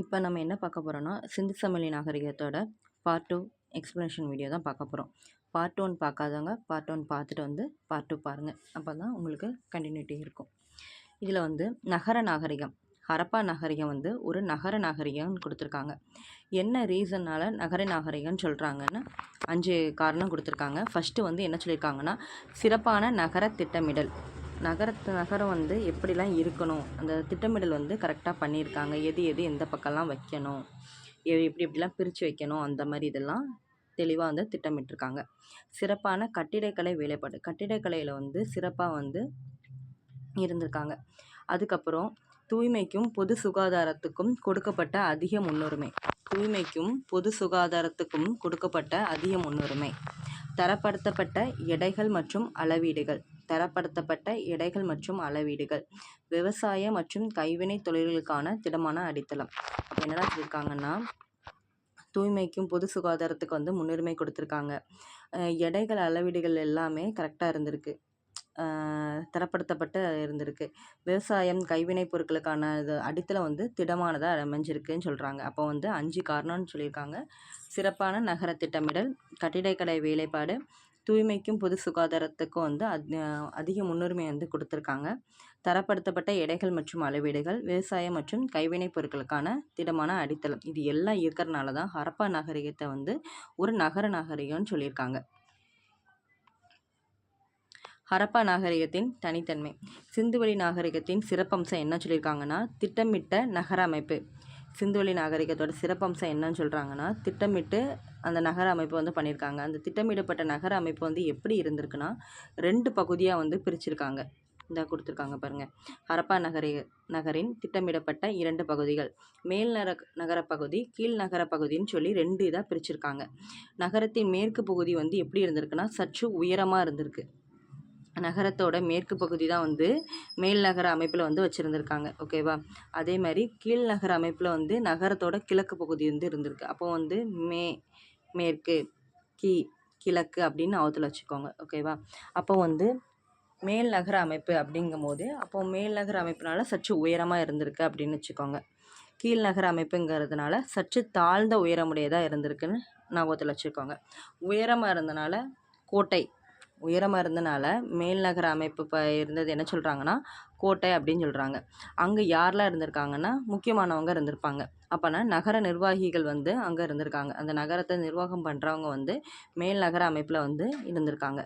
இப்போ நம்ம என்ன பார்க்க போகிறோன்னா சிந்து சமவெளி நாகரிகத்தோட பார்ட் டூ எக்ஸ்ப்ளனேஷன் வீடியோ தான் பார்க்க போகிறோம் பார்ட் ஒன் பார்க்காதவங்க பார்ட் ஒன் பார்த்துட்டு வந்து பார்ட் டூ பாருங்கள் அப்போ தான் உங்களுக்கு கண்டினியூட்டி இருக்கும். இதில் வந்து நகர நாகரிகம் ஹரப்பா நாகரிகம் வந்து ஒரு நகர நாகரிகம்னு கொடுத்துருக்காங்க. என்ன ரீசன்னால் நகர நாகரிகம்னு சொல்கிறாங்கன்னு அஞ்சு காரணம் கொடுத்துருக்காங்க. ஃபஸ்ட்டு வந்து என்ன சொல்லியிருக்காங்கன்னா சிறப்பான நகர திட்டமிடல். நகரத்து நகரம் வந்து எப்படிலாம் இருக்கணும்? அந்த திட்டமிடல் வந்து கரெக்டாக பண்ணியிருக்காங்க. எது எது எந்த பக்கம்லாம் வைக்கணும்? எ- எப்படி எப்படிலாம் பிரித்து வைக்கணும்? அந்த மாதிரி இதெல்லாம் தெளிவாக வந்து திட்டமிட்டிருக்காங்க. சிறப்பான கட்டிடக்கலை வேலைப்பாடு கட்டிடக்கலையில் வந்து சிறப்பாக வந்து இருந்திருக்காங்க. அதுக்கப்புறம் தூய்மைக்கும் பொது சுகாதாரத்துக்கும் கொடுக்கப்பட்ட அதிக முன்னுரிமை. தூய்மைக்கும் பொது சுகாதாரத்துக்கும் கொடுக்கப்பட்ட அதிக முன்னுரிமை. தரப்படுத்தப்பட்ட எடைகள் மற்றும் அளவீடுகள். தரப்படுத்தப்பட்ட எடைகள் மற்றும் அளவீடுகள். விவசாய மற்றும் கைவினை தொழில்களுக்கான திடமான அடித்தளம். அப்போ என்னடா சொல்லியிருக்காங்கன்னா தூய்மைக்கும் பொது சுகாதாரத்துக்கு வந்து முன்னுரிமை கொடுத்துருக்காங்க. எடைகள் அளவீடுகள் எல்லாமே கரெக்டாக இருந்திருக்கு. தரப்படுத்தப்பட்டு இருந்திருக்கு. விவசாயம் கைவினைப் பொருட்களுக்கான இது அடித்தளம் வந்து திடமானதாக அமைஞ்சிருக்குன்னு சொல்கிறாங்க அப்போ வந்து அஞ்சு காரணம்னு சொல்லியிருக்காங்க. சிறப்பான நகர திட்டமிடல் கட்டிடக்கலை வேலைப்பாடு தூய்மைக்கும் பொது சுகாதாரத்துக்கும் வந்து அதிக முன்னுரிமை வந்து கொடுத்துருக்காங்க. தரப்படுத்தப்பட்ட எடைகள் மற்றும் அளவீடுகள் விவசாயம் மற்றும் கைவினைப் பொருட்களுக்கான திடமான அடித்தளம். இது எல்லாம் இருக்கிறனால தான் ஹரப்பா நாகரிகத்தை வந்து ஒரு நகர நாகரிகம்னு சொல்லியிருக்காங்க. ஹரப்பா நாகரிகத்தின் தனித்தன்மை. சிந்துவெளி நாகரிகத்தின் சிறப்பம்சம் என்ன சொல்லியிருக்காங்கன்னா திட்டமிட்ட நகர அமைப்பு. சிந்துவெளி நாகரிகத்தோட சிறப்பம்சம் என்னன்னு சொல்கிறாங்கன்னா திட்டமிட்டு அந்த நகர அமைப்பு வந்து பண்ணியிருக்காங்க. அந்த திட்டமிடப்பட்ட நகர அமைப்பு வந்து எப்படி இருந்திருக்குன்னா ரெண்டு பகுதியாக வந்து பிரிச்சிருக்காங்க. இந்த கொடுத்துருக்காங்க பாருங்கள் ஹரப்பா நகரி நகரின் திட்டமிடப்பட்ட இரண்டு பகுதிகள். மேல் நர நகர பகுதி கீழ் நகர பகுதின்னு சொல்லி ரெண்டு இதாக பிரிச்சிருக்காங்க. நகரத்தின் மேற்கு பகுதி வந்து எப்படி இருந்திருக்குன்னா சற்று உயரமாக இருந்திருக்கு. நகரத்தோட மேற்கு பகுதி தான் வந்து மேல் நகர அமைப்பில் வந்து வச்சுருந்துருக்காங்க. ஓகேவா அதே மாதிரி கீழ் நகர அமைப்பில் வந்து நகரத்தோட கிழக்கு பகுதி வந்து இருந்திருக்கு. அப்போ வந்து மே மேற்கு கீ கிழக்கு அப்படின்னு அவத்தில் வச்சுக்கோங்க. ஓகேவா அப்போ வந்து மேல் நகர அமைப்பு அப்படிங்கும்போது அப்போ மேல் நகர அமைப்புனால சற்று உயரமாக இருந்திருக்கு அப்படின்னு வச்சுக்கோங்க. கீழ் நகர அமைப்புங்கிறதுனால சற்று தாழ்ந்த உயரமுடையதாக இருந்திருக்குன்னு ஞாபகத்தில் வச்சுக்கோங்க. உயரமாக இருந்தனால கோட்டை உயரமாக இருந்தனால மேல் நகர அமைப்பு இப்போ இருந்தது என்ன சொல்கிறாங்கன்னா கோட்டை அப்படின்னு சொல்கிறாங்க அங்கே யாரெலாம் இருந்திருக்காங்கன்னா முக்கியமானவங்க இருந்திருப்பாங்க. அப்போனா நகர நிர்வாகிகள் வந்து அங்கே இருந்திருக்காங்க. அந்த நகரத்தை நிர்வாகம் பண்ணுறவங்க வந்து மேல் நகர அமைப்பில் வந்து இருந்திருக்காங்க.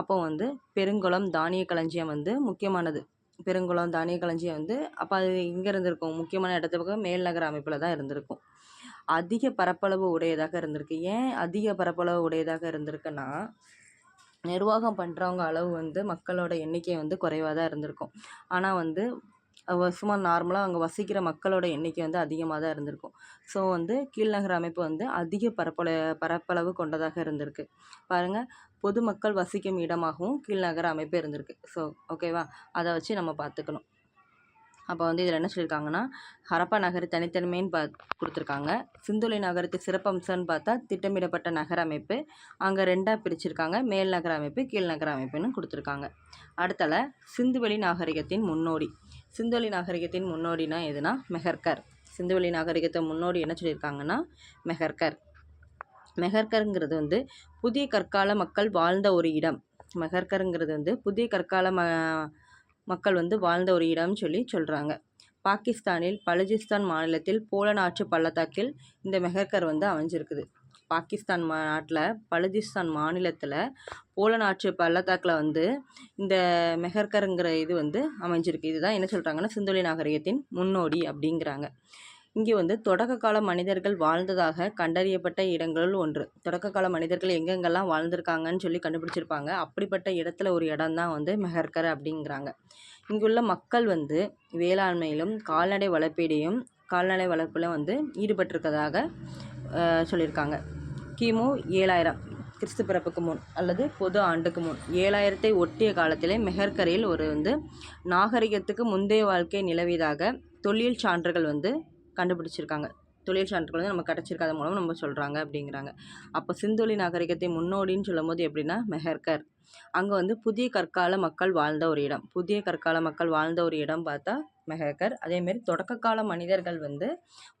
அப்போ வந்து பெருங்குளம் தானிய களஞ்சியம் வந்து முக்கியமானது. பெருங்குளம் தானிய களஞ்சியம் வந்து அப்போ அது இங்கே இருந்திருக்கும். முக்கியமான இடத்துக்கு மேல் நகர அமைப்பில் தான் இருந்திருக்கும். அதிக பரப்பளவு உடையதாக இருந்திருக்கு. ஏன் அதிக பரப்பளவு உடையதாக இருந்திருக்குன்னா நிர்வாகம் பண்ணுறவங்க அளவு வந்து மக்களோட எண்ணிக்கை வந்து குறைவாக தான் இருந்திருக்கும். ஆனால் வந்து சும்மா நார்மலாக அங்கே வசிக்கிற மக்களோட எண்ணிக்கை வந்து அதிகமாக தான் இருந்திருக்கும். ஸோ வந்து கீழ்நகர அமைப்பு வந்து அதிக பரப்பள பரப்பளவு கொண்டதாக இருந்திருக்கு. பாருங்கள் பொதுமக்கள் வசிக்கும் இடமாகவும் கீழ்நகர அமைப்பு இருந்திருக்கு. ஸோ ஓகேவா அதை வச்சு நம்ம பார்த்துக்கணும். அப்போ வந்து இதில் என்ன சொல்லியிருக்காங்கன்னா ஹரப்பா நகர் தனித்தன்மைன்னு பா கொடுத்துருக்காங்க. சிந்துளை நகரத்து சிறப்பம்சம்னு பார்த்தா திட்டமிடப்பட்ட நகர அமைப்பு அங்கே ரெண்டாக பிரிச்சிருக்காங்க. மேல் நகர அமைப்பு கீழ் நகர அமைப்புன்னு கொடுத்துருக்காங்க. அடுத்தல சிந்துவெளி நாகரிகத்தின் முன்னோடி. சிந்துவெளி நாகரிகத்தின் முன்னோடினா எதுனா மெஹர்கர். சிந்துவெளி நாகரிகத்தை முன்னோடி என்ன சொல்லியிருக்காங்கன்னா மெஹர்கர். மெஹர்கருங்கிறது வந்து புதிய கற்கால மக்கள் வாழ்ந்த ஒரு இடம். மெஹர்கருங்கிறது வந்து புதிய கற்கால ம மக்கள் வந்து வாழ்ந்த ஒரு இடம்னு சொல்லி சொல்கிறாங்க பாகிஸ்தானில் பலுஜிஸ்தான் மாநிலத்தில் போலன் ஆற்று பள்ளத்தாக்கில் இந்த மெஹர்கர் வந்து அமைஞ்சிருக்குது. பாகிஸ்தான் மா நாட்டில் பலுஜிஸ்தான் மாநிலத்தில் போலன் ஆற்று பள்ளத்தாக்கில் வந்து இந்த மெஹர்கருங்கிற இது வந்து அமைஞ்சிருக்கு. இதுதான் என்ன சொல்கிறாங்கன்னா சிந்தோலி நாகரிகத்தின் முன்னோடி அப்படிங்கிறாங்க. இங்கே வந்து தொடக்க கால மனிதர்கள் வாழ்ந்ததாக கண்டறியப்பட்ட இடங்களுள் ஒன்று. தொடக்க கால மனிதர்கள் எங்கெங்கெல்லாம் வாழ்ந்திருக்காங்கன்னு சொல்லி கண்டுபிடிச்சிருப்பாங்க. அப்படிப்பட்ட இடத்துல ஒரு இடம் தான் வந்து மெஹர்கர் அப்படிங்கிறாங்க. இங்குள்ள மக்கள் வந்து வேளாண்மையிலும் கால்நடை வளர்ப்பீடையும் கால்நடை வளர்ப்பிலும் வந்து ஈடுபட்டிருக்கதாக சொல்லியிருக்காங்க. கிமு ஏழாயிரம் கிறிஸ்து பிறப்புக்கு முன் அல்லது பொது ஆண்டுக்கு முன். ஏழாயிரத்தை ஒட்டிய காலத்திலே மெஹர்கரையில் ஒரு வந்து நாகரிகத்துக்கு முந்தைய வாழ்க்கை நிலவியதாக தொழில் சான்றுகள் வந்து கண்டுபிடிச்சிருக்காங்க. தொழில் சான்றுகள் வந்து நம்ம கிடச்சிருக்காத மூலம் நம்ம சொல்கிறாங்க அப்படிங்கிறாங்க. அப்போ சிந்தொலி நாகரிகத்தை முன்னோடின்னு சொல்லும் போது எப்படின்னா மெஹர்கர். அங்கே வந்து புதிய கற்கால மக்கள் வாழ்ந்த ஒரு இடம். புதிய கற்கால மக்கள் வாழ்ந்த ஒரு இடம் பார்த்தா மெஹர்கர். அதேமாரி தொடக்க கால மனிதர்கள் வந்து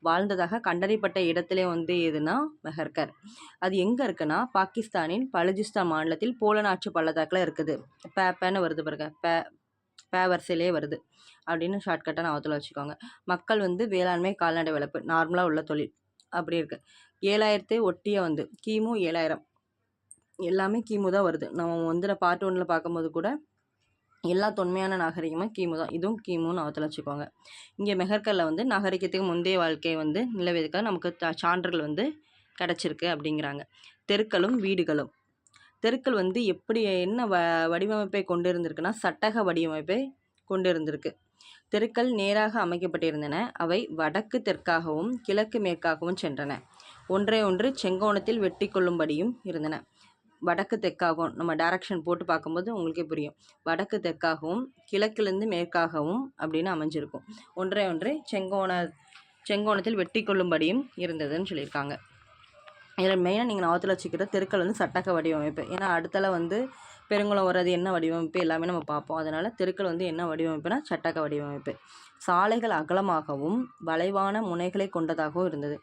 வாழ்ந்ததாக கண்டறியப்பட்ட இடத்திலே வந்து எதுனா மெஹர்கர். அது எங்கே இருக்குன்னா பாகிஸ்தானின் பலுஜிஸ்தான் மாநிலத்தில் போலநாற்று பள்ளத்தாக்கில் இருக்குது. பேப்பேன்னு வருது பாருங்க. பே பே வருது. அப்படின்னு ஷார்ட்கட்டாக நான் ஞாபகத்தில் வச்சுக்கோங்க. மக்கள் வந்து வேளாண்மை கால்நடை வளர்ப்பு நார்மலாக உள்ள தொழில். அப்படி இருக்குது ஏழாயிரத்தை ஒட்டிய வந்து கிமு ஏழாயிரம். எல்லாமே கிமு தான் வருது. நம்ம வந்து பார்ட் ஒன்றில் பார்க்கும்போது கூட எல்லா தொன்மையான நாகரிகமும் கிமு தான். இதுவும் கிமுன்னு அவத்தில் வச்சுக்கோங்க. இங்கே மெஹர்கல்ல வந்து நாகரிகத்துக்கு முந்தைய வாழ்க்கையை வந்து நிலவியதுக்காக நமக்கு த- சான்றுகள் வந்து கிடச்சிருக்கு அப்படிங்கிறாங்க. தெருக்களும் வீடுகளும். தெருக்கள் வந்து எப்படி என்ன வ வடிவமைப்பை கொண்டு இருந்திருக்குன்னா சட்டக வடிவமைப்பை கொண்டு இருந்திருக்கு தெருக்கள் நேராக அமைக்கப்பட்டிருந்தன. அவை வடக்கு தெற்காகவும் கிழக்கு மேற்காகவும் சென்றன. ஒன்றை ஒன்று செங்கோணத்தில் வெட்டி கொள்ளும்படியும் இருந்தன. வடக்கு தெற்காகவும் நம்ம டைரக்ஷன் போட்டு பார்க்கும்போது உங்களுக்கே புரியும். வடக்கு தெற்காகவும் கிழக்கிலிருந்து மேற்காகவும் அப்படின்னு அமைஞ்சிருக்கும். ஒன்றை ஒன்று செங்கோண செங்கோணத்தில் வெட்டி கொள்ளும்படியும் இருந்ததுன்னு சொல்லியிருக்காங்க. இதில் மெயினாக நீங்கள் ஞாபகத்தில் வச்சுக்கிற தெருக்கள் வந்து சட்டக வடிவமைப்பு. ஏன்னா அடுத்தல வந்து பெருங்குளம் வர்றது என்ன வடிவமைப்பு எல்லாமே நம்ம பார்ப்போம். அதனால் தெருக்கள் வந்து என்ன வடிவமைப்புனா சட்டக வடிவமைப்பு. சாலைகள் அகலமாகவும் வளைவான முனைகளை கொண்டதாகவும் இருந்தது.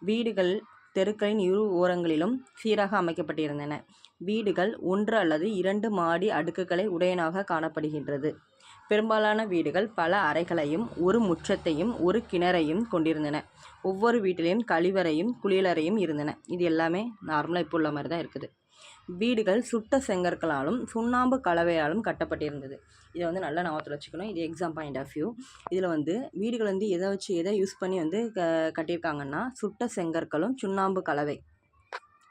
வீடுகள் தெருக்களின் இரு ஓரங்களிலும் சீராக அமைக்கப்பட்டிருந்தன. வீடுகள் ஒன்று அல்லது இரண்டு மாடி அடுக்குகளை உடையனாக காணப்படுகின்றது. பெரும்பாலான வீடுகள் பல அறைகளையும் ஒரு முற்றத்தையும் ஒரு கிணறையும் கொண்டிருந்தன. ஒவ்வொரு வீட்டிலையும் கழிவறையும் குளியலறையும் இருந்தன. இது எல்லாமே நார்மலாக இப்போ உள்ள மாதிரி தான் இருக்குது. வீடுகள் சுட்ட செங்கற்களாலும் சுண்ணாம்பு கலவையாலும் கட்டப்பட்டிருந்தது. இதை வந்து நல்லா ஞாபகத்தில் வச்சுக்கணும். இது எக்ஸாம் பாயிண்ட் ஆஃப் வியூ இதில் வந்து வீடுகள் வந்து எதை வச்சு எதை யூஸ் பண்ணி வந்து க கட்டியிருக்காங்கன்னா சுட்ட செங்கற்களும் சுண்ணாம்பு கலவை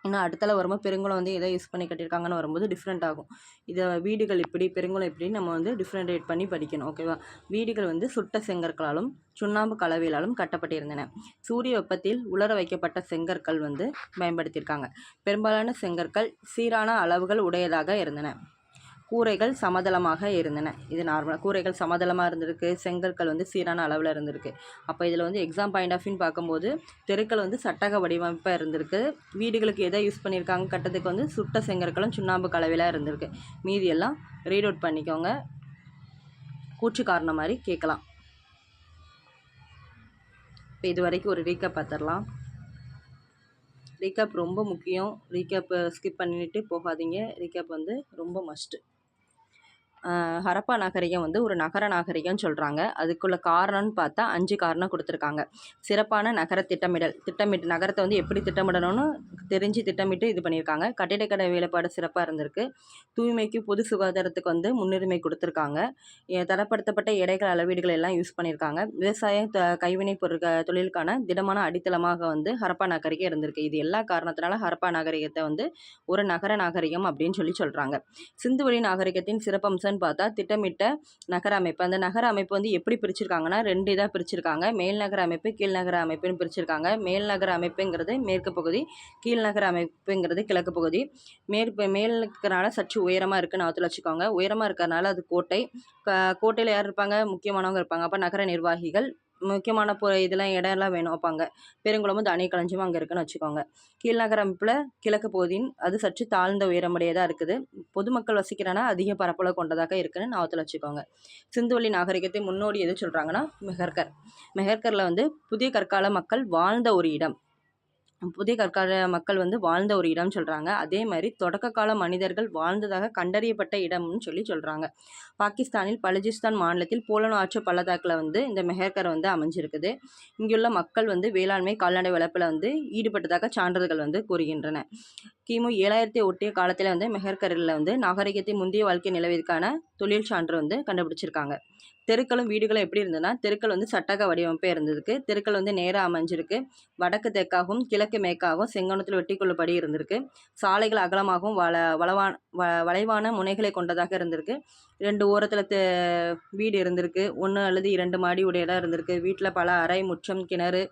இன்னும் அடுத்தல வரும்போது பெருங்குளம் வந்து எதை யூஸ் பண்ணி கட்டியிருக்காங்கன்னு வரும்போது டிஃப்ரெண்ட் ஆகும். இதை வீடுகள் இப்படி பெருங்குளம் இப்படி நம்ம வந்து டிஃப்ரெண்டேட் பண்ணி படிக்கணும் ஓகேவா வீடுகள் வந்து சுட்ட செங்கற்களாலும் சுண்ணாம்பு கலவையிலாலும் கட்டப்பட்டிருந்தன. சூரிய வெப்பத்தில் உலர வைக்கப்பட்ட செங்கற்கள் வந்து பயன்படுத்தியிருக்காங்க. பெரும்பாலான செங்கற்கள் சீரான அளவுகள் உடையதாக இருந்தன. கூரைகள் சமதளமாக இருந்தன. இது நார்மலாக கூரைகள் சமதளமாக இருந்திருக்கு. செங்கற்கள் வந்து சீரான அளவில் இருந்திருக்கு. அப்போ இதில் வந்து எக்ஸாம் பாயிண்ட் ஆஃப் வியூன்னு பார்க்கும்போது தெருக்கள் வந்து சட்டக வடிவமைப்பாக இருந்திருக்கு. வீடுகளுக்கு எதை யூஸ் பண்ணியிருக்காங்க கட்டத்துக்கு வந்து சுட்ட செங்கற்களும் சுண்ணாம்பு கலவையிலாக இருந்திருக்கு. மீதி எல்லாம் ரீட் அவுட் பண்ணிக்கோங்க. கூற்று காரணம் மாதிரி கேட்கலாம். இப்போ இது வரைக்கும் ஒரு ரீக்கப் பார்த்துடலாம் ரீகேப் ரொம்ப முக்கியம். ரீகேப்பை ஸ்கிப் பண்ணிட்டு போகாதீங்க. ரீகேப் வந்து ரொம்ப மஸ்ட்டு ஹரப்பா நாகரிகம் வந்து ஒரு நகர நாகரிகம்னு சொல்கிறாங்க அதுக்குள்ள காரணம்னு பார்த்தா அஞ்சு காரணம் கொடுத்துருக்காங்க. சிறப்பான நகர திட்டமிடல். திட்டமிட்டு நகரத்தை வந்து எப்படி திட்டமிடணும்னு தெரிஞ்சு திட்டமிட்டு இது பண்ணியிருக்காங்க. கட்டிடக்கடை வேலைப்பாடு சிறப்பாக இருந்திருக்கு. தூய்மைக்கு பொது சுகாதாரத்துக்கு வந்து முன்னுரிமை கொடுத்துருக்காங்க. தரப்படுத்தப்பட்ட எடைகள் அளவீடுகள் எல்லாம் யூஸ் பண்ணியிருக்காங்க. விவசாயம் த கைவினைப் பொருட்கள் தொழிலுக்கான திடமான அடித்தளமாக வந்து ஹரப்பா நாகரிகம் இருந்திருக்கு. இது எல்லா காரணத்தினால ஹரப்பா நாகரிகத்தை வந்து ஒரு நகர நாகரிகம் அப்படின்னு சொல்லி சொல்கிறாங்க சிந்துவெளி நாகரிகத்தின் என்னன்னு பார்த்தா திட்டமிட்ட நகர அமைப்பு. அந்த நகர அமைப்பு வந்து எப்படி பிரிச்சிருக்காங்கன்னா ரெண்டு இதாக பிரிச்சிருக்காங்க. மேல் நகர அமைப்பு கீழ் நகர அமைப்புன்னு பிரிச்சிருக்காங்க. மேல் நகர அமைப்புங்கிறது மேற்கு பகுதி கீழ் நகர அமைப்புங்கிறது கிழக்கு பகுதி. மேற்கு மேல் இருக்கிறனால சற்று உயரமாக இருக்குன்னு ஞாபகத்தில் வச்சுக்கோங்க. உயரமாக இருக்கிறனால அது கோட்டை. கோட்டையில் யார் இருப்பாங்க? முக்கியமானவங்க இருப்பாங்க. அப்போ நகர நிர்வாகிகள் முக்கியமான பொ இதெல்லாம் இடம்லாம் வேணும். வைப்பாங்க பெருங்குளமும் தானிய களஞ்சியமும் அங்கே இருக்குன்னு வச்சுக்கோங்க. கீழ்நகரமைப்பில் கிழக்கு பகுதியின் அது சற்று தாழ்ந்த உயரமுடையதாக இருக்குது. பொதுமக்கள் வசிக்கிறனா அதிக பரப்பளவு கொண்டதாக இருக்குன்னு ஞாபகத்தில் வச்சுக்கோங்க. சிந்துவெளி நாகரிகத்தை முன்னோடி எது சொல்கிறாங்கன்னா மெஹர்கர். மெஹர்கரில் வந்து புதிய கற்கால மக்கள் வாழ்ந்த ஒரு இடம். புதிய கற்கால மக்கள் வந்து வாழ்ந்த ஒரு இடம் சொல்கிறாங்க அதே மாதிரி தொடக்க கால மனிதர்கள் வாழ்ந்ததாக கண்டறியப்பட்ட இடம்னு சொல்லி சொல்கிறாங்க பாகிஸ்தானில் பலுஜிஸ்தான் மாநிலத்தில் போலனோ ஆற்று பள்ளத்தாக்கில் வந்து இந்த மெஹர்கர் வந்து அமைஞ்சிருக்குது. இங்குள்ள மக்கள் வந்து வேளாண்மை கால்நடை வளர்ப்பில் வந்து ஈடுபட்டதாக சான்றிதழ்கள் வந்து கூறுகின்றன. கிமு ஏழாயிரத்தி ஒட்டிய காலத்தில் வந்து மெஹர்கரில் வந்து நாகரிகத்தை முந்தைய வாழ்க்கை நிலவிற்கான தொழில் சான்று வந்து கண்டுபிடிச்சிருக்காங்க. தெருக்களும் வீடுகளும் எப்படி இருந்ததுன்னா தெருக்கள் வந்து சட்டக வடிவமைப்பே இருந்திருக்கு தெருக்கள் வந்து நேராக அமைஞ்சிருக்கு. வடக்கு தெற்காகவும் கிழக்கு மேற்காகவும் செங்கோணத்தில் வெட்டி கொள்ளும்படி இருந்திருக்கு. சாலைகள் அகலமாகவும் வள வளவான வ வளைவான முனைகளை கொண்டதாக இருந்திருக்கு. ரெண்டு ஓரத்தில் தெ வீடு இருந்திருக்கு. ஒன்று அல்லது இரண்டு மாடி உடையதாக இருந்திருக்கு. வீட்டில் பல அறை முற்றம் கிணறு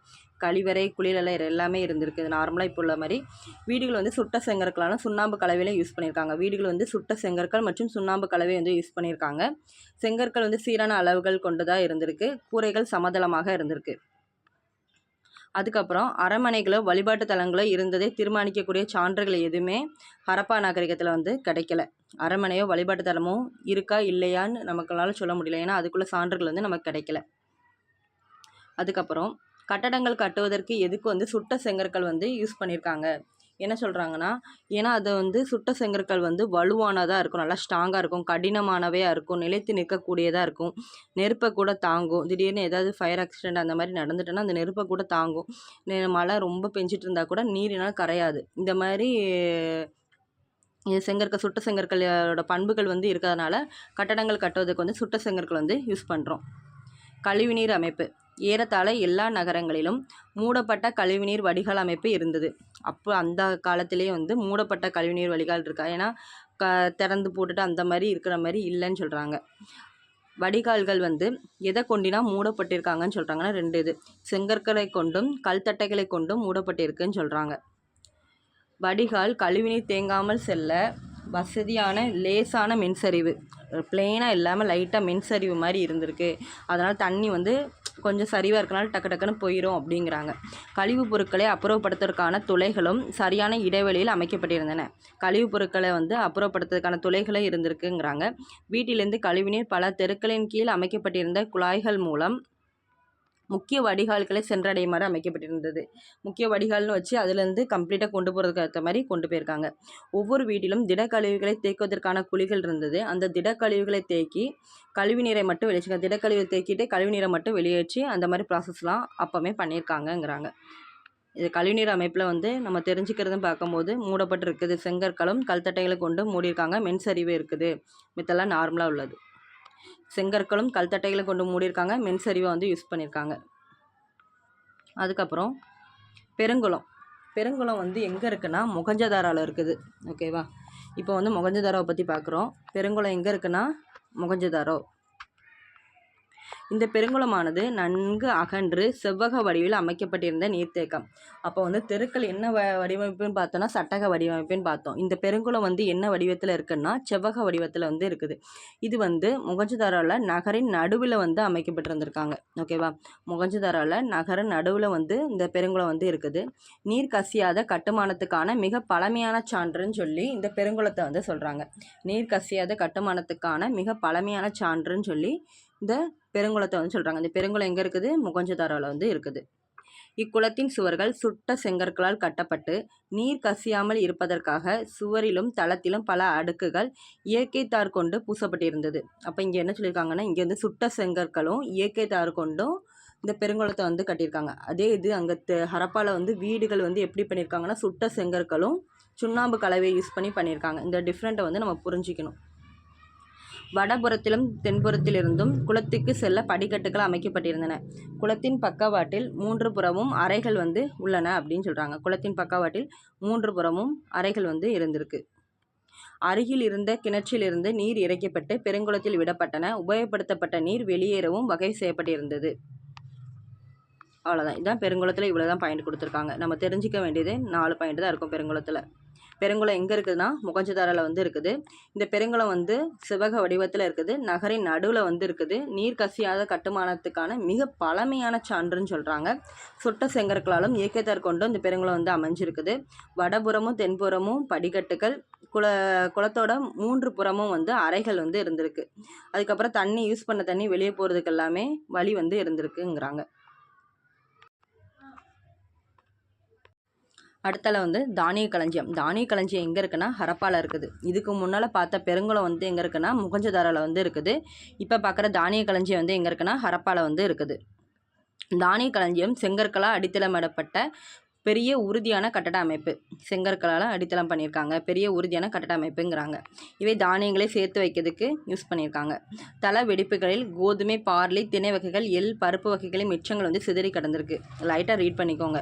கழிவறை குளியலறை எல்லாமே இருந்திருக்கு. இது நார்மலாக இப்போ உள்ள மாதிரி வீடுகள் வந்து சுட்ட செங்கற்களான சுண்ணாம்பு கலவையிலையும் யூஸ் பண்ணியிருக்காங்க வீடுகள் வந்து சுட்ட செங்கற்கள் மற்றும் சுண்ணாம்பு கலவை வந்து யூஸ் பண்ணியிருக்காங்க செங்கற்கள் வந்து சீரான அளவுகள் கொண்டதாக இருந்திருக்கு. கூரைகள் சமதளமாக இருந்திருக்கு. அதுக்கப்புறம் அரண்மனைகளோ வழிபாட்டு தலங்களோ இருந்ததை தீர்மானிக்கக்கூடிய சான்றுகள் எதுவுமே ஹரப்பா நாகரிகத்தில் வந்து கிடைக்கல. அரமனையோ வழிபாட்டு தலமோ இருக்கா இல்லையான்னு நமக்களால் சொல்ல முடியல. ஏன்னா அதுக்குள்ள சான்றுகள் வந்து நமக்கு கிடைக்கல. அதுக்கப்புறம் கட்டடங்கள் கட்டுவதற்கு எதுக்கு வந்து சுட்ட செங்கற்கள் வந்து யூஸ் பண்ணியிருக்காங்க என்ன சொல்கிறாங்கன்னா ஏன்னா அது வந்து சுட்ட செங்கற்கள் வந்து வலுவானதாக இருக்கும் நல்லா ஸ்ட்ராங்காக இருக்கும் கடினமானவையாக இருக்கும் நிலைத்து நிற்கக்கூடியதாக இருக்கும். நெருப்பை கூட தாங்கும். திடீர்னு ஏதாவது ஃபயர் ஆக்சிடென்ட் அந்த மாதிரி நடந்துட்டுன்னா அந்த நெருப்பை கூட தாங்கும். மழை ரொம்ப பெஞ்சிட்டு இருந்தால் கூட நீரினால் கரையாது. இந்த மாதிரி செங்கற்கள் சுட்ட செங்கற்களோட பண்புகள் வந்து இருக்கிறதுனால கட்டடங்கள் கட்டுவதற்கு வந்து சுட்ட செங்கற்கள் வந்து யூஸ் பண்ணுறோம் கழிவுநீர் அமைப்பு. ஏறத்தாழ எல்லா நகரங்களிலும் மூடப்பட்ட கழிவுநீர் வடிகால் அமைப்பு இருந்தது. அப்போ அந்த காலத்திலேயே வந்து மூடப்பட்ட கழிவுநீர் வடிகால் இருக்கா? ஏன்னா க திறந்து போட்டுட்டு அந்த மாதிரி இருக்கிற மாதிரி இல்லைன்னு சொல்கிறாங்க வடிகால்கள் வந்து எதை கொண்டினா மூடப்பட்டிருக்காங்கன்னு சொல்கிறாங்கன்னா ரெண்டு இது. செங்கற்களை கொண்டும் கல்தட்டைகளை கொண்டும் மூடப்பட்டிருக்குன்னு சொல்கிறாங்க வடிகால் கழிவுநீர் தேங்காமல் செல்ல வசதியான லேசான மின்சரிவு. பிளெயினாக இல்லாமல் லைட்டாக மின்சரிவு மாதிரி இருந்திருக்கு. அதனால் தண்ணி வந்து கொஞ்சம் சரிவாக இருக்கனால டக்கு டக்குன்னு போயிடும் அப்படிங்கிறாங்க. கழிவுப் பொருட்களை அப்புறப்படுத்துவதற்கான துளைகளும் சரியான இடைவெளியில் அமைக்கப்பட்டிருந்தன. கழிவுப் பொருட்களை வந்து அப்புறப்படுத்துறதுக்கான துளைகளும் இருந்திருக்குங்கிறாங்க. வீட்டிலிருந்து கழிவுநீர் பல தெருக்களின் கீழ் அமைக்கப்பட்டிருந்த குழாய்கள் மூலம் முக்கிய வடிகால்களை சென்றடையுமாறு அமைக்கப்பட்டிருந்தது. முக்கிய வடிகால்னு வச்சு அதுலேருந்து கம்ப்ளீட்டாக கொண்டு போகிறதுக்கு ஏற்ற மாதிரி கொண்டு போயிருக்காங்க. ஒவ்வொரு வீட்டிலும் திடக்கழிவுகளை தேக்குவதற்கான குழிகள் இருந்தது. அந்த திடக்கழிவுகளை தேக்கி கழிவு நீரை மட்டும் வெளியேச்சுங்க திடக்கழிவு தேக்கிட்டு கழிவு நீரை மட்டும் வெளியேற்றி அந்த மாதிரி ப்ராசஸ்லாம் அப்போவே பண்ணியிருக்காங்கங்கிறாங்க. இது கழிவுநீர் அமைப்பில் வந்து நம்ம தெரிஞ்சுக்கிறதுன்னு பார்க்கும்போது மூடப்பட்டிருக்குது. செங்கற்களும் கல்தட்டைகளை கொண்டு மூடியிருக்காங்க. மென்சரிவு இருக்குது. மித்தெல்லாம் நார்மலாக உள்ளது. செங்கற்களும் கல்தட்டைகளும் கொண்டு மூடியிருக்காங்க. மென்சரிவை வந்து யூஸ் பண்ணியிருக்காங்க. அதுக்கப்புறம் பெருங்குளம். பெருங்குளம் வந்து எங்கே இருக்குன்னா மொகஞ்சதாராவில் இருக்குது. ஓகேவா இப்போ வந்து முகஞ்சதாராவை பற்றி பார்க்குறோம். பெருங்குளம் எங்கே இருக்குன்னா மொகஞ்சதாரோ இந்த பெருங்குளமானது நன்கு அகன்று செவ்வக வடிவில் அமைக்கப்பட்டிருந்த நீர்த்தேக்கம். அப்போ வந்து தெருக்கள் என்ன வ வடிவமைப்புன்னு பார்த்தோன்னா சட்டக வடிவமைப்புன்னு பார்த்தோம். இந்த பெருங்குளம் வந்து என்ன வடிவத்தில் இருக்குன்னா செவ்வக வடிவத்தில் வந்து இருக்குது. இது வந்து முகஞ்சதாராவில் நகரின் நடுவில் வந்து அமைக்கப்பட்டிருந்திருக்காங்க. ஓகேவா முகஞ்சதாராவில் நகர நடுவில் வந்து இந்த பெருங்குளம் வந்து இருக்குது. நீர் கசியாத கட்டுமானத்துக்கான மிக பழமையான சான்றுன்னு சொல்லி இந்த பெருங்குளத்தை வந்து சொல்கிறாங்க நீர் கசியாத கட்டுமானத்துக்கான மிக பழமையான சான்றுன்னு சொல்லி இந்த பெருங்குளத்தை வந்து சொல்கிறாங்க இந்த பெருங்குளம் எங்கே இருக்குது? முகஞ்சதாரோவில் வந்து இருக்குது. இக்குளத்தின் சுவர்கள் சுட்ட செங்கற்களால் கட்டப்பட்டு நீர் கசியாமல் இருப்பதற்காக சுவரிலும் தளத்திலும் பல அடுக்குகள் இயற்கை தார் கொண்டு பூசப்பட்டிருந்தது. அப்போ இங்கே என்ன சொல்லியிருக்காங்கன்னா இங்கே வந்து சுட்ட செங்கற்களும் இயற்கை தார் கொண்டும் இந்த பெருங்குளத்தை வந்து கட்டியிருக்காங்க. அதே இது அங்கே ஹரப்பாவில் வந்து வீடுகள் வந்து எப்படி பண்ணியிருக்காங்கன்னா சுட்ட செங்கற்களும் சுண்ணாம்பு கலவையை யூஸ் பண்ணி பண்ணியிருக்காங்க. இந்த டிஃப்ரெண்ட்டை வந்து நம்ம புரிஞ்சிக்கணும். வடபுறத்திலும் தென்புறத்திலிருந்தும் குளத்துக்கு செல்ல படிக்கட்டுகள் அமைக்கப்பட்டிருந்தன. குளத்தின் பக்கவாட்டில் மூன்று புறமும் அறைகள் வந்து உள்ளன அப்படின்னு சொல்கிறாங்க குளத்தின் பக்கவாட்டில் மூன்று புறமும் அறைகள் வந்து இருந்திருக்கு. அருகில் இருந்த கிணற்றிலிருந்து நீர் இறைக்கப்பட்டு பெருங்குளத்தில் விடப்பட்டன. உபயோகப்படுத்தப்பட்ட நீர் வெளியேறவும் வகை செய்யப்பட்டிருந்தது. அவ்வளோதான் இதான் பெருங்குளத்தில் இவ்வளோ தான் பாயிண்ட் கொடுத்துருக்காங்க. நம்ம தெரிஞ்சிக்க வேண்டியது நாலு பாயிண்ட் தான் இருக்கும் பெருங்குளத்தில். பெருங்குளம் எங்கே இருக்குதுன்னா முகஞ்சதாரில் வந்து இருக்குது. இந்த பெருங்குளம் வந்து சிவக வடிவத்தில் இருக்குது. நகரின் நடுவில் வந்து இருக்குது. நீர் கசியாத கட்டுமானத்துக்கான மிக பழமையான சான்றுன்னு சொல்கிறாங்க சுட்ட செங்கற்களாலும் இயக்கத்தார் கொண்டு இந்த பெருங்குளம் வந்து அமைஞ்சிருக்குது. வடபுறமும் தென்புறமும் படிக்கட்டுகள் குள குளத்தோட மூன்று புறமும் வந்து அறைகள் வந்து இருந்திருக்கு. அதுக்கப்புறம் தண்ணி யூஸ் பண்ண தண்ணி வெளியே போகிறதுக்கு எல்லாமே வழி வந்து இருந்திருக்குங்கிறாங்க. அடுத்தால வந்து தானிய களஞ்சியம். தானிய களஞ்சியம் எங்கே இருக்குன்னா ஹரப்பாவில் இருக்குது. இதுக்கு முன்னால் பார்த்த பெருங்குளம் வந்து எங்கே இருக்குன்னா முகஞ்சதாரில் வந்து இருக்குது. இப்போ பார்க்குற தானிய களஞ்சியம் வந்து எங்கே இருக்குன்னா ஹரப்பால வந்து இருக்குது. தானிய களஞ்சியம் செங்கற்களால் அடித்தளமிடப்பட்ட பெரிய உறுதியான கட்டட அமைப்பு. செங்கற்களால் அடித்தளம் பண்ணியிருக்காங்க. பெரிய உறுதியான கட்டட அமைப்புங்கிறாங்க. இவை தானியங்களை சேர்த்து வைக்கிறதுக்கு யூஸ் பண்ணியிருக்காங்க. தள வெடிப்புகளில் கோதுமை பார்லி திணை வகைகள் எள் பருப்பு வகைகளின் மிச்சங்கள் வந்து சிதறி கிடந்திருக்கு. லைட்டாக ரீட் பண்ணிக்கோங்க.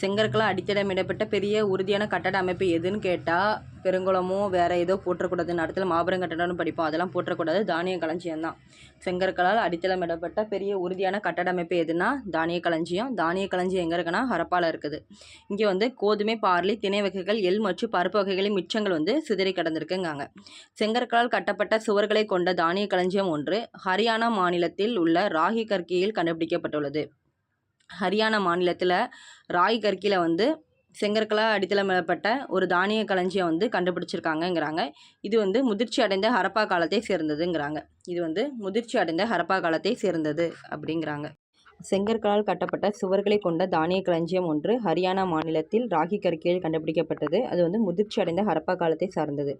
செங்கற்களால் அடித்தளமிடப்பட்ட பெரிய உறுதியான கட்டட அமைப்பு எதுன்னு கேட்டால் பெருங்குளமோ வேறு ஏதோ போற்றக்கூடாது. இடத்துல மாபெரும் கட்டடம்னு படிப்போம். அதெல்லாம் போற்றக்கூடாது. தானிய களஞ்சியம் தான். செங்கற்களால் அடித்தளமிடப்பட்ட பெரிய உறுதியான கட்டட அமைப்பு எதுனா தானிய களஞ்சியம். தானிய களஞ்சியம் எங்கே இருக்குன்னா ஹரப்பால் இருக்குது. இங்கே வந்து கோதுமை பார்லி திணை வகைகள் எள் மற்றும் பருப்பு வகைகளின் மிச்சங்கள் வந்து சிதறி கிடந்திருக்குங்காங்க. செங்கற்களால் கட்டப்பட்ட சுவர்களை கொண்ட தானிய களஞ்சியம் ஒன்று ஹரியானா மாநிலத்தில் உள்ள ராகி கர்கியில் கண்டுபிடிக்கப்பட்டுள்ளது. ஹரியானா மாநிலத்தில் ராய் கற்கியில் வந்து செங்கற்களா அடித்தளமிடப்பட்ட ஒரு தானிய களஞ்சியம் வந்து கண்டுபிடிச்சிருக்காங்கங்கிறாங்க. இது வந்து முதிர்ச்சி அடைந்த ஹரப்பா காலத்தை சேர்ந்ததுங்கிறாங்க. இது வந்து முதிர்ச்சி அடைந்த ஹரப்பா காலத்தை சேர்ந்தது அப்படிங்கிறாங்க. செங்கற்களால் கட்டப்பட்ட சுவர்களை கொண்ட தானிய களஞ்சியம் ஒன்று ஹரியானா மாநிலத்தில் ராகி கற்கையில் கண்டுபிடிக்கப்பட்டது. அது வந்து முதிர்ச்சி அடைந்த ஹரப்பா காலத்தை சார்ந்தது.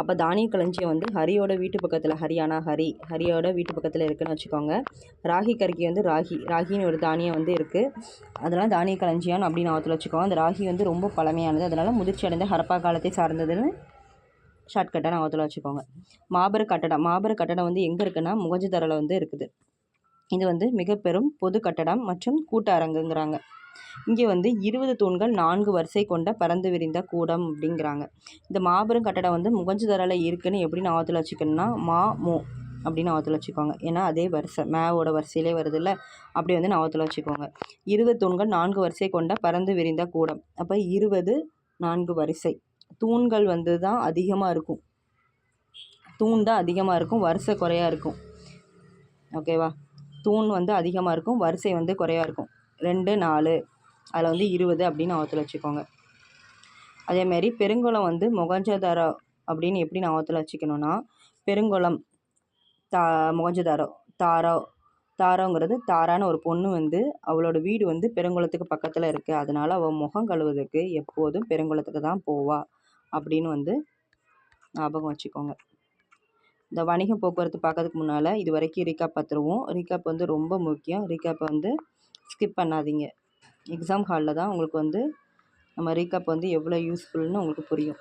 அப்போ தானிய களஞ்சியம் வந்து ஹரியோட வீட்டு பக்கத்தில் ஹரியானா ஹரி ஹரியோட வீட்டு பக்கத்தில் இருக்குன்னு வச்சுக்கோங்க. ராகி கற்கை வந்து ராகி ராகின்னு ஒரு தானியம் வந்து இருக்குது அதனால் தானிய களஞ்சியம் அப்படின்னு ஆற்றுல வச்சுக்கோங்க. அந்த ராகி வந்து ரொம்ப பழமையானது. அதனால் முதிர்ச்சி அடைந்த ஹரப்பா காலத்தை சார்ந்ததுன்னு ஷார்ட்கட்டாக ஆகத்தில் வச்சுக்கோங்க. மாபெரு கட்டடம் மாபெரு கட்டடம் வந்து எங்கே இருக்குன்னா முகஜதரில் வந்து இருக்குது. இது வந்து மிக பெரும் பொது கட்டடம் மற்றும் கூட்ட அரங்குங்கிறாங்க. இங்கே வந்து இருபது தூண்கள் நான்கு வரிசை கொண்ட பறந்து விரிந்த கூடம் அப்படிங்கிறாங்க. இந்த மாபெரும் கட்டடம் வந்து முகஞ்சதரில் இருக்குன்னு எப்படி ஆத்துல வச்சுக்கணும்னா மா மோ அப்படின்னு ஆத்துல வச்சுக்கோங்க. ஏன்னா அதே வரிசை. மேவோட வரிசையிலே வருது இல்லை அப்படி வந்து நாவத்தில் வச்சுக்கோங்க. இருபது தூண்கள் நான்கு வரிசை கொண்ட பறந்து விரிந்த கூடம். அப்போ இருபது நான்கு வரிசை. தூண்கள் வந்து தான் அதிகமாக இருக்கும். தூண் தான் அதிகமாக இருக்கும். வரிசை குறையாக இருக்கும். ஓகேவா? தூண் வந்து அதிகமாக இருக்கும் வரிசை வந்து குறையாக இருக்கும். ரெண்டு நாலு அதில் வந்து இருபது அப்படின்னு ஞாபகத்தில் வச்சுக்கோங்க. அதேமாரி பெருங்குளம் வந்து முகஞ்சதாரோ அப்படின்னு எப்படி நான் ஞாபகத்தில் வச்சுக்கணுன்னா பெருங்குளம் தா முகஞ்சதாரோ தாரோ தாரோங்கிறது தாரான்னு ஒரு பொண்ணு வந்து அவளோட வீடு வந்து பெருங்குளத்துக்கு பக்கத்தில் இருக்குது அதனால் அவள் முகம் கழுவுறதுக்கு எப்போதும் பெருங்குளத்துக்கு தான் போவா அப்படின்னு வந்து ஞாபகம் வச்சுக்கோங்க. இந்த வணிக போக்குவரத்து பார்க்கறதுக்கு முன்னால் இது வரைக்கும் ரீகேப் பார்த்துருவோம். ரீகேப் வந்து ரொம்ப முக்கியம். ரீகேப்பை வந்து ஸ்கிப் பண்ணாதீங்க. எக்ஸாம் ஹாலில் தான் உங்களுக்கு வந்து நம்ம ரீகேப் வந்து எவ்வளோ யூஸ்ஃபுல்னு உங்களுக்கு புரியும்.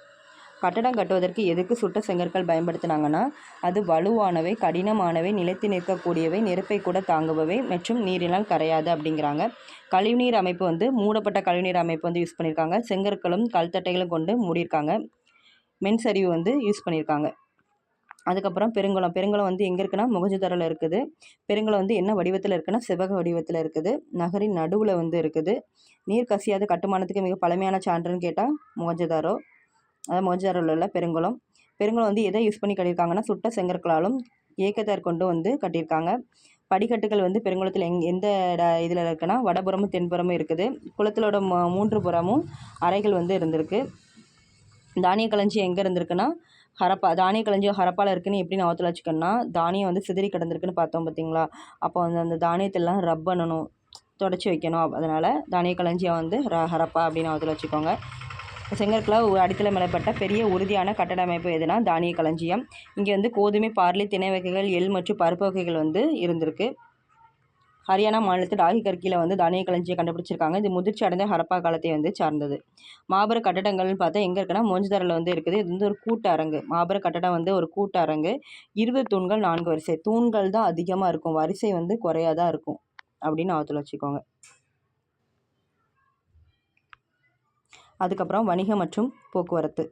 கட்டடம் கட்டுவதற்கு எதுக்கு சுட்ட செங்கற்கள் பயன்படுத்தினாங்கன்னா அது வலுவானவை கடினமானவை நிலைத்து நிற்கக்கூடியவை நெருப்பை கூட தாங்குபவை மற்றும் நீரினால் கரையாது அப்படிங்கிறாங்க. கழிவுநீர் அமைப்பு வந்து மூடப்பட்ட கழிவுநீர் அமைப்பு வந்து யூஸ் பண்ணியிருக்காங்க. செங்கற்களும் கல்தட்டைகளும் கொண்டு மூடியிருக்காங்க. மென்சரிவு வந்து யூஸ் பண்ணியிருக்காங்க. அதுக்கப்புறம் பெருங்குளம். பெருங்குளம் வந்து எங்கே இருக்குன்னா முகஜதரில் இருக்குது. பெருங்குளம் வந்து என்ன வடிவத்தில் இருக்குன்னா செவ்வக வடிவத்தில் இருக்குது. நகரின் நடுவில் வந்து இருக்குது. நீர் கசியாத கட்டுமானத்துக்கு மிக பழமையான சான்றுன்னு கேட்டால் முகஞ்சதாரோ அதாவது மொஜாரோவில் உள்ள பெருங்குளம். பெருங்குளம் வந்து எதை யூஸ் பண்ணி கட்டியிருக்காங்கன்னா சுட்ட செங்கற்களாலும் ஏக்கத்தார் கொண்டு வந்து கட்டியிருக்காங்க. படிக்கட்டுகள் வந்து பெருங்குளத்தில் எங் எந்த இதில் இருக்குன்னா வடபுறமும் தென்புறமும் இருக்குது. குளத்திலோட ம- மூன்று புறமும் அறைகள் வந்து இருந்திருக்கு. தானிய களஞ்சி எங்கே இருந்திருக்குன்னா ஹரப்பா தானிய களஞ்சியம் ஹரப்பாவில் இருக்குன்னு எப்படி ஞாபகத்தில் வச்சுக்கணும்னா தானியம் வந்து சிதறி கிடந்திருக்குன்னு பார்த்தோம் பார்த்தீங்களா அப்போ வந்து அந்த தானியத்தெல்லாம் ரப் பண்ணணும் தொடச்சி வைக்கணும். அதனால் தானிய களஞ்சியம் வந்து ர ஹரப்பா அப்படின்னு ஞாபகத்தில் வச்சுக்கோங்க. செங்கற்களால் ஒரு அடித்தள மேலப்பட்ட பெரிய உறுதியான கட்டட அமைப்பு எதுனா தானிய களஞ்சியம். இங்கே வந்து கோதுமை பார்லி திணை வகைகள் எள் மற்றும் பருப்பு வகைகள் வந்து இருந்திருக்கு. ஹரியானா மாநிலத்தில் ராகி கற்கியில் வந்து தானிய களஞ்சியை கண்டுபிடிச்சிருக்காங்க. இது முதிர்ச்சி அடைந்த ஹரப்பா காலத்தை வந்து சார்ந்தது. மாபெர கட்டடங்கள்னு பார்த்தா எங்கே இருக்குன்னா மோஞ்சுதாரில் வந்து இருக்குது. இது வந்து ஒரு கூட்டரங்கு அரங்கு. கட்டடம் வந்து ஒரு கூட்டரங்கு இருபது தூண்கள் நான்கு வரிசை. தூண்கள் தான் அதிகமாக இருக்கும். வரிசை வந்து குறையாக தான் இருக்கும். அப்படின்னு ஞாபகத்தில் வச்சுக்கோங்க. அதுக்கப்புறம் வணிகம் மற்றும் போக்குவரத்து.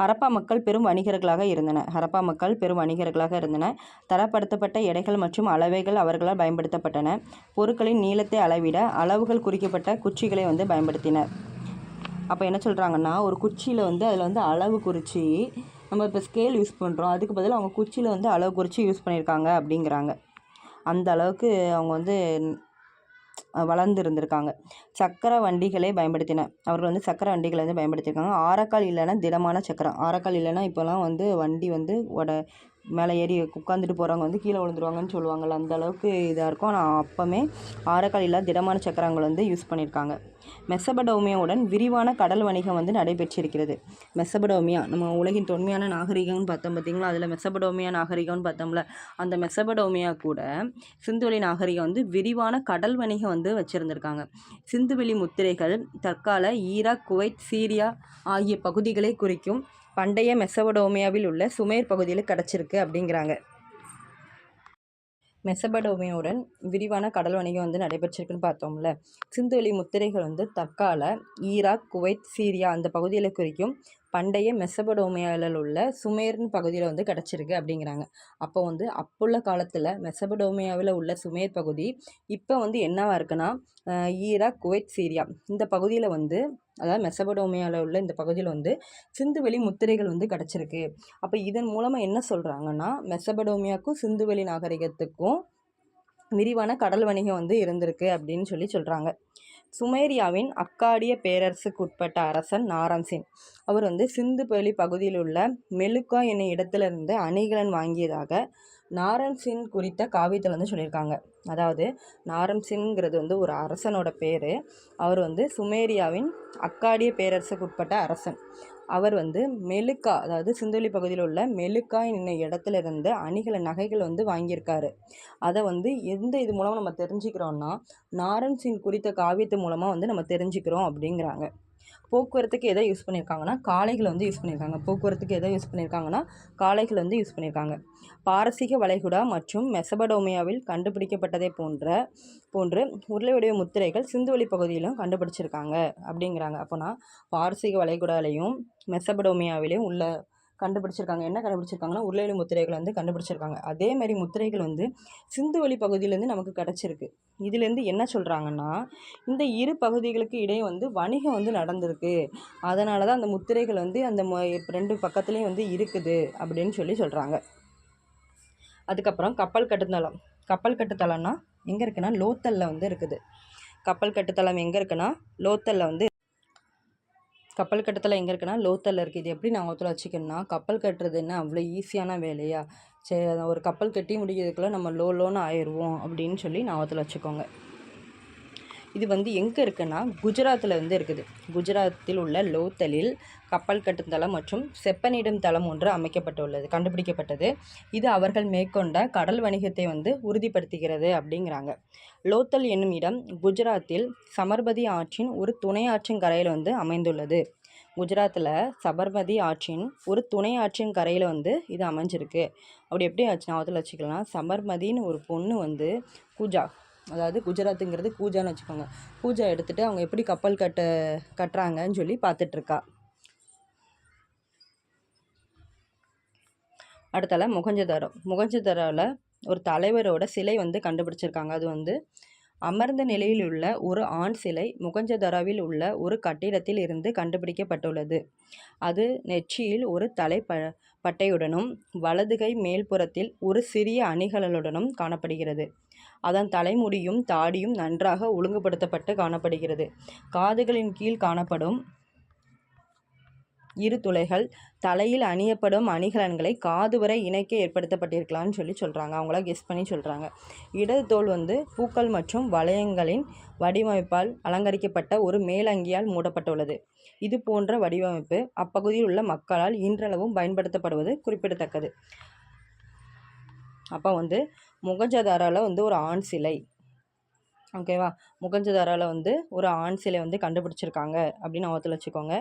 ஹரப்பா மக்கள் பெரும் வணிகர்களாக இருந்தன. ஹரப்பா மக்கள் பெரும் வணிகர்களாக இருந்தன. தரப்படுத்தப்பட்ட எடைகள் மற்றும் அளவைகள் அவர்களால் பயன்படுத்தப்பட்டன. பொருட்களின் நீளத்தை அளவிட அளவுகள் குறிக்கப்பட்ட குச்சிகளை வந்து பயன்படுத்தினர் அப்போ என்ன சொல்கிறாங்கன்னா ஒரு குச்சியில் வந்து அதில் வந்து அளவு குறித்து நம்ம இப்போ ஸ்கேல் யூஸ் பண்ணுறோம் அதுக்கு பதிலாக அவங்க குச்சியில் வந்து அளவு குறித்து யூஸ் பண்ணியிருக்காங்க அப்படிங்கிறாங்க. அந்த அளவுக்கு அவங்க வந்து வளர்ந்து இருந்திருக்காங்க சக்கர வண்டிகளை பயன்படுத்தின. அவர்கள் வந்து சக்கர வண்டிகளை வந்து பயன்படுத்தியிருக்காங்க ஆரக்கால் இல்லைன்னா திடமான சக்கரம். ஆரக்கால் இல்லைன்னா இப்போலாம் வந்து வண்டி வந்து உட மேலே ஏறி உட்காந்துட்டு போகிறவங்க வந்து கீழே விழுந்துருவாங்கன்னு சொல்லுவாங்கள்ல அந்த அளவுக்கு இதாக இருக்கும். ஆனால் அப்போமே ஆரக்கால் திடமான சக்கரங்கள் வந்து யூஸ் பண்ணியிருக்காங்க. மெசபடோமியாவுடன் விரிவான கடல் வணிகம் வந்து நடைபெற்றிருக்கிறது. மெசபடோமியா நம்ம உலகின் தொன்மையான நாகரிகம்னு பார்த்தோம் பார்த்திங்களா? அதில் மெசபடோமியா நாகரிகம்னு பார்த்தோம்ல. அந்த மெசபடோமியா கூட சிந்துவெளி நாகரிகம் வந்து விரிவான கடல் வணிகம் வந்து வச்சுருந்துருக்காங்க. சிந்துவெளி முத்திரைகள் தற்கால ஈராக் குவைத் சீரியா ஆகிய பகுதிகளை குறிக்கும் பண்டைய மெசபடோமியாவில் உள்ள சுமேர் பகுதியில் கிடச்சிருக்கு அப்படிங்கிறாங்க. மெசபடோமியாவுடன் விரிவான கடல் வணிகம் வந்து நடைபெற்றிருக்குன்னு பார்த்தோம்ல. சிந்துவெளி முத்திரைகள் வந்து தற்கால ஈராக் குவைத் சீரியா அந்த பகுதியில் குறிக்கும் பண்டைய மெசபடோமியாவில் உள்ள சுமேர்னு பகுதியில் வந்து கிடச்சிருக்கு அப்படிங்கிறாங்க அப்போ வந்து அப்புள்ள காலத்தில் மெசபடோமியாவில் உள்ள சுமேர் பகுதி இப்போ வந்து என்னவா இருக்குன்னா ஈராக் குவைத் சீரியா இந்த பகுதியில் வந்து அதாவது மெசபடோமியாவில் உள்ள இந்த பகுதியில் வந்து சிந்துவெளி முத்திரைகள் வந்து கிடச்சிருக்கு. அப்போ இதன் மூலமாக என்ன சொல்கிறாங்கன்னா மெசபடோமியாவுக்கும் சிந்துவெளி நாகரிகத்துக்கும் விரிவான கடல் வணிகம் வந்து இருந்திருக்கு அப்படின்னு சொல்லி சொல்கிறாங்க சுமேரியாவின் அக்காடிய பேரரசுக்கு உட்பட்ட அரசன் நாரான்சின் அவர் வந்து சிந்து வெளி பகுதியில் உள்ள மெலுக்கா என்னும் இடத்திலிருந்து அணிகலன் வாங்கியதாக நாரன்சின் குறித்த காவியத்தில் வந்து சொல்லியிருக்காங்க. அதாவது நாரன்சின்ங்கிறது வந்து ஒரு அரசனோட பேர். அவர் வந்து சுமேரியாவின் அக்காடிய பேரரசுக்கு உட்பட்ட அரசன். அவர் வந்து மெலுக்கா அதாவது சிந்துவெளி பகுதியில் உள்ள மெலுக்கா என்னும் இடத்துல இருந்து அணிகளை நகைகள் வந்து வாங்கியிருக்காரு. அதை வந்து எந்த இது மூலமாக நம்ம தெரிஞ்சுக்கிறோன்னா நாரன்சின் குறித்த காவியத்து மூலமாக வந்து நம்ம தெரிஞ்சுக்கிறோம் அப்படிங்கிறாங்க. போக்குவரத்துக்கு எதை யூஸ் பண்ணியிருக்காங்கன்னா காளைகளை வந்து யூஸ் பண்ணியிருக்காங்க. போக்குவரத்துக்கு எதை யூஸ் பண்ணியிருக்காங்கன்னா காளைகள் வந்து யூஸ் பண்ணியிருக்காங்க. பாரசீக வளைகுடா மற்றும் மெசபடோமியாவில் கண்டுபிடிக்கப்பட்டதை போன்ற போன்று உருளை வடிவ முத்திரைகள் சிந்துவெளி பகுதியிலும் கண்டுபிடிச்சிருக்காங்க அப்படிங்கிறாங்க. அப்போனா பாரசீக வளைகுடாலையும் மெசபடோமியாவிலையும் உள்ள கண்டுபிடிச்சிருக்காங்க. என்ன கண்டுபிடிச்சிருக்காங்கன்னா உருளையொலி முத்திரைகள் வந்து கண்டுபிடிச்சிருக்காங்க. அதே மாதிரி முத்திரைகள் வந்து சிந்துவெளி பகுதியிலேருந்து நமக்கு கிடச்சிருக்கு. இதுலேருந்து என்ன சொல்கிறாங்கன்னா இந்த இரு பகுதிகளுக்கு இடையே வந்து வணிகம் வந்து நடந்திருக்கு. அதனால தான் அந்த முத்திரைகள் வந்து அந்த ரெண்டு பக்கத்துலேயும் வந்து இருக்குது அப்படின்னு சொல்லி சொல்கிறாங்க அதுக்கப்புறம் கப்பல் கட்டுத்தளம். கப்பல் கட்டுத்தளம்னா எங்கே இருக்குன்னா லோத்தலில் வந்து இருக்குது. கப்பல் கட்டுத்தளம் எங்கே இருக்குன்னா லோத்தலில் வந்து கப்பல் கட்டத்தில் எங்கே இருக்குன்னா லோத்தலில் இருக்குது இது எப்படி ஞாபகத்தில் வச்சுக்கணும்னா கப்பல் கட்டுறது என்ன? அவ்வளோ ஈஸியான வேலையா? சரி அதை ஒரு கப்பல் கட்டி முடிக்கிறதுக்குள்ளே நம்ம லோ லோன்னு ஆயிடுவோம் அப்படின்னு சொல்லி ஞாபகத்தில் வச்சுக்கோங்க. இது வந்து எங்கே இருக்குன்னா குஜராத்தில் வந்து இருக்குது. குஜராத்தில் உள்ள லோத்தலில் கப்பல் கட்டும் தளம் மற்றும் செப்பனிடும் தளம் ஒன்று அமைக்கப்பட்டுள்ளது கண்டுபிடிக்கப்பட்டது. இது அவர்கள் மேற்கொண்ட கடல் வணிகத்தை வந்து உறுதிப்படுத்துகிறது அப்படிங்கிறாங்க. லோத்தல் என்னும் இடம் குஜராத்தில் சமர்பதி ஆற்றின் ஒரு துணை ஆற்றின் கரையில் வந்து அமைந்துள்ளது. குஜராத்தில் சபர்மதி ஆற்றின் ஒரு துணை ஆற்றின் கரையில் வந்து இது அமைஞ்சிருக்கு. அப்படி எப்படி ஆச்சு ஞாபகத்தில் வச்சுக்கலாம் சபர்மதின்னு ஒரு பொண்ணு வந்து பூஜா அதாவது குஜராத்துங்கிறது பூஜான்னு வச்சுக்கோங்க. பூஜா எடுத்துகிட்டு அவங்க எப்படி கப்பல் கட்ட கட்டுறாங்கன்னு சொல்லி பார்த்துட்ருக்கா. அடுத்தால முகஞ்சதாரோ முகஞ்சதாரோவில் ஒரு தலைவரோட சிலை வந்து கண்டுபிடிச்சிருக்காங்க. அது வந்து அமர்ந்த நிலையில் உள்ள ஒரு ஆண் சிலை முகஞ்சதராவில் உள்ள ஒரு கட்டிடத்தில் இருந்து கண்டுபிடிக்கப்பட்டுள்ளது. அது நெற்றியில் ஒரு தலை ப பட்டையுடனும் வலதுகை மேல்புறத்தில் ஒரு சிறிய அணிகலனுடனும் காணப்படுகிறது. அதன் தலைமுடியும் தாடியும் நன்றாக ஒழுங்குபடுத்தப்பட்டு காணப்படுகிறது. காதுகளின் கீழ் காணப்படும் இரு துளைகள் தலையில் அணியப்படும் அணிகலன்களை காது வரை இணைக்க ஏற்படுத்தப்பட்டிருக்கலாம்னு சொல்லி சொல்கிறாங்க அவங்கள கெஸ் பண்ணி சொல்கிறாங்க இடது தோல் வந்து பூக்கள் மற்றும் வளையங்களின் வடிவமைப்பால் அலங்கரிக்கப்பட்ட ஒரு மேலங்கியால் மூடப்பட்டுள்ளது. இது போன்ற வடிவமைப்பு அப்பகுதியில் உள்ள மக்களால் இன்றளவும் பயன்படுத்தப்படுவது குறிப்பிடத்தக்கது. அப்போ வந்து முகஞ்சதாரால வந்து ஒரு ஆண் சிலை. ஓகேவா முகஞ்சதாரால வந்து ஒரு ஆண் சிலை வந்து கண்டுபிடிச்சிருக்காங்க அப்படின்னு ஞாபகத்தில் வச்சுக்கோங்க.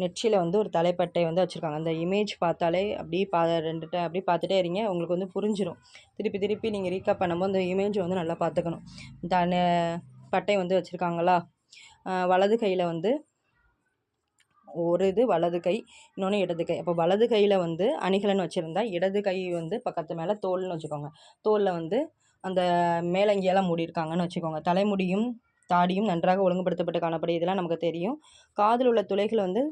நெற்றியில் வந்து ஒரு தலைப்பட்டை வந்து வச்சுருக்காங்க. அந்த இமேஜ் பார்த்தாலே அப்படியே பா ரெண்டுட்ட அப்படியே பார்த்துட்டே இருங்க உங்களுக்கு வந்து புரிஞ்சிடும் திருப்பி திருப்பி நீங்கள் ரீகப் பண்ணும்போது அந்த இமேஜ் வந்து நல்லா பார்த்துக்கணும். தன பட்டை வந்து வச்சுருக்காங்களா? வலது கையில் வந்து ஒரு இது வலது கை இன்னொன்று இடது கை. அப்போ வலது கையில் வந்து அணிகலன் வச்சுருந்தா இடது கை வந்து பக்கத்து மேலே தோல்னு வச்சுக்கோங்க. தோலில் வந்து அந்த மேலங்கியெல்லாம் மூடியிருக்காங்கன்னு வச்சுக்கோங்க. தலைமுடியும் தாடியும் நன்றாக ஒழுங்குபடுத்தப்பட்டு காணப்படும் இதெல்லாம் நமக்கு தெரியும். காதில் உள்ள துளைகள் வந்து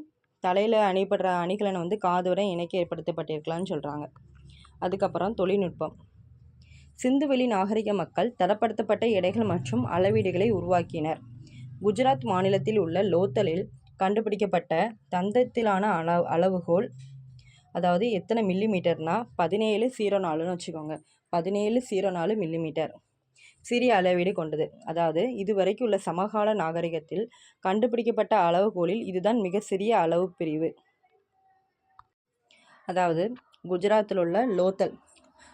தலையில் அணிபடுற அணிகலனை வந்து காது வரை இணைக்க ஏற்படுத்தப்பட்டிருக்கலாம்னு சொல்கிறாங்க அதுக்கப்புறம் தொழில்நுட்பம். சிந்துவெளி நாகரிக மக்கள் தரப்படுத்தப்பட்ட எடைகள் மற்றும் அளவீடுகளை உருவாக்கினர். குஜராத் மாநிலத்தில் உள்ள லோத்தலில் கண்டுபிடிக்கப்பட்ட தந்தத்திலான அளவு அளவுகோல் அதாவது எத்தனை மில்லி மீட்டர்னால் பதினேழு ஸீரோ நாலுன்னு வச்சுக்கோங்க. பதினேழு ஸீரோ நாலு மில்லி மீட்டர் சிறிய அளவீடு கொண்டது. அதாவது இதுவரைக்கும் உள்ள சமகால நாகரிகத்தில் கண்டுபிடிக்கப்பட்ட அளவுகோலில் இதுதான் மிக சிறிய அளவு பிரிவு. அதாவது குஜராத்தில் உள்ள லோத்தல்.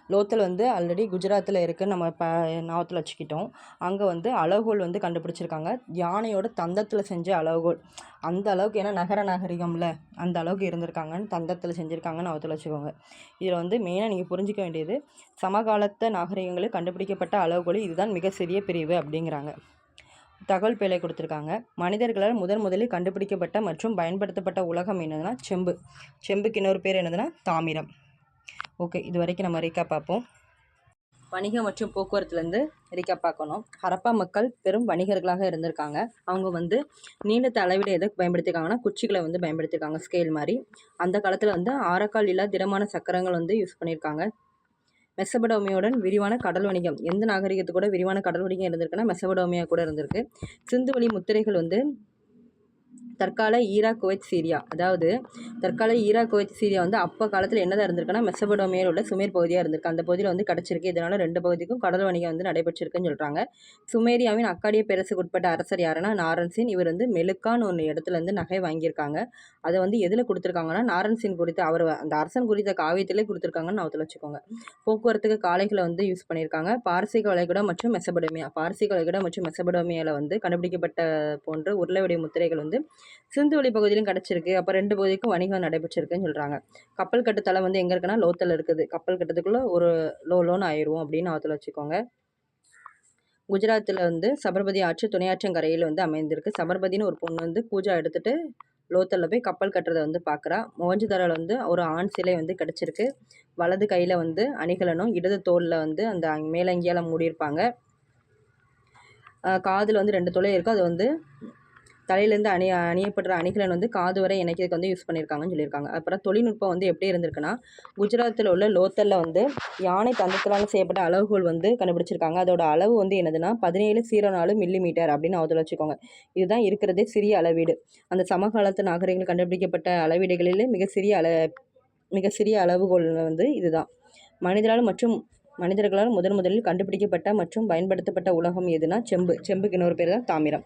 லோத்தல் வந்து ஆல்ரெடி குஜராத்தில் இருக்க. நம்ம இப்போ ஞாபகத்தில் வச்சுக்கிட்டோம். அங்கே வந்து அளவுகோல் வந்து கண்டுபிடிச்சிருக்காங்க. யானையோட தந்தத்தில் செஞ்ச அளவுகோல் அந்த அளவுக்கு ஏன்னா நகர நாகரிகம்ல அந்த அளவுக்கு இருந்திருக்காங்கன்னு தந்தத்தில் செஞ்சுருக்காங்கன்னு ஞாபகத்தில் வச்சுக்கோங்க. இதில் வந்து மெயினாக நீங்கள் புரிஞ்சிக்க வேண்டியது சமகாலத்த நாகரிகங்களில் கண்டுபிடிக்கப்பட்ட அளவுகோல் இதுதான் மிக சிறிய பிரிவு அப்படிங்கிறாங்க. தகவல் பிழை கொடுத்துருக்காங்க. மனிதர்களால் முதன் முதலில் கண்டுபிடிக்கப்பட்ட மற்றும் பயன்படுத்தப்பட்ட உலகம் என்னதுன்னா செம்பு. செம்புக்கு இன்னொரு பேர் என்னதுன்னா தாமிரம். ஓகே இது வரைக்கும் நம்ம ரீக்கா பார்ப்போம். வணிகம் மற்றும் போக்குவரத்துலேருந்து ரீக்கா பார்க்கணும். ஹரப்பா மக்கள் பெரும் வணிகர்களாக இருந்திருக்காங்க. அவங்க வந்து நீளத்தை அளவிட எதை பயன்படுத்திருக்காங்கன்னா குச்சிகளை வந்து பயன்படுத்தியிருக்காங்க ஸ்கேல் மாதிரி. அந்த காலத்தில் வந்து ஆரக்கால் இல்லா திடமான சக்கரங்கள் வந்து யூஸ் பண்ணியிருக்காங்க. மெசபடோமியாவுடன் விரிவான கடல் வணிகம். எந்த நாகரிகத்து கூட விரிவான கடல் வணிகம் இருந்திருக்குன்னா மெசபடோமியா கூட இருந்திருக்கு. சிந்துவெளி முத்திரைகள் வந்து தற்கால ஈராக் குவைத் சீரியா. அதாவது தற்கால ஈராக் குவைத் சீரியா வந்து அப்போ காலத்தில் என்னதான் இருந்திருக்குன்னா மெசபடோமியாவில் உள்ள சுமேர் பகுதியாக இருந்திருக்கு. அந்த பகுதியில் வந்து கிடச்சிருக்கு. இதனால் ரெண்டு பகுதிக்கும் கடல் வணிகம் வந்து நடைபெற்றிருக்குன்னு சொல்கிறாங்க சுமேரியாவின் அக்காடிய பேரசுக்கு உட்பட்ட அரசர் யாருன்னா நாரன்சின் இவர் வந்து மெலுக்கான்னு ஒன்று இடத்துல இருந்து நகை வாங்கியிருக்காங்க. அதை வந்து எதில் கொடுத்துருக்காங்கன்னா நாரன்சின் குறித்து அவர் அந்த அரசன் குறித்த காவியத்திலே கொடுத்துருக்காங்கன்னு அவத்தில் வச்சுக்கோங்க. போக்குவரத்துக்கு காளைகளை வந்து யூஸ் பண்ணியிருக்காங்க. பார்சிக வளைகுடா மற்றும் மெசபடோமியா பார்சிக வளைகுடா மற்றும் மெசபடோமியாவில் வந்து கண்டுபிடிக்கப்பட்ட போன்ற உருளைவடி முத்திரைகள் வந்து சிந்து வழி பகுதியிலும் கிடச்சிருக்கு. அப்போ ரெண்டு பகுதிக்கும் வணிகம் நடைபெற்றிருக்குன்னு சொல்கிறாங்க கப்பல் கட்டுத்தளம் வந்து எங்கே இருக்குன்னா லோத்தில் இருக்குது. கப்பல் கட்டத்துக்குள்ளே ஒரு லோ லோன் ஆயிடுவோம் அப்படின்னு அவத்தில் வச்சுக்கோங்க. குஜராத்தில் வந்து சபர்மதி ஆற்று துணையாற்றங்கரையில் வந்து அமைந்திருக்கு. சபர்மதின்னு ஒரு பொண்ணு வந்து பூஜா எடுத்துகிட்டு லோத்தலில் போய் கப்பல் கட்டுறதை வந்து பார்க்குறா மொஹஞ்சதாரோவில் வந்து ஒரு ஆண் சிலை வந்து கிடச்சிருக்கு. வலது கையில் வந்து அணிகலனும் இடது தோலில் வந்து அந்த மேலங்கியால் மூடியிருப்பாங்க. காதில் வந்து ரெண்டு துளை இருக்கும் அது வந்து தலையிலேருந்து அணி அணியப்படுற அணிகலன் வந்து காது வரை இணைக்கிறதுக்கு வந்து யூஸ் பண்ணியிருக்காங்கன்னு சொல்லியிருக்காங்க. அப்புறம் தொழில்நுட்பம் வந்து எப்படி இருந்திருக்குன்னா குஜராத்தில் உள்ள லோத்தலில் வந்து யானை தந்தத்தினால் செய்யப்பட்ட அளவுகோல் வந்து கண்டுபிடிச்சிருக்காங்க. அதோட அளவு வந்து என்னதுன்னா பதினேழு சீரோ நாலு மில்லி மீட்டர் அப்படின்னு அதில் வச்சுக்கோங்க. இதுதான் இருக்கிறதே சிறிய அளவீடு. அந்த சமகாலத்து நாகரிகங்கள் கண்டுபிடிக்கப்பட்ட அளவீடுகளிலே மிக சிறிய அள மிக சிறிய அளவுகோல் வந்து இதுதான். மனிதரால் மற்றும் மனிதர்களால் முதன் முதலில் கண்டுபிடிக்கப்பட்ட மற்றும் பயன்படுத்தப்பட்ட உலகம் எதுனா செம்பு. செம்புக்கு இன்னொரு பேர் தான் தாமிரம்.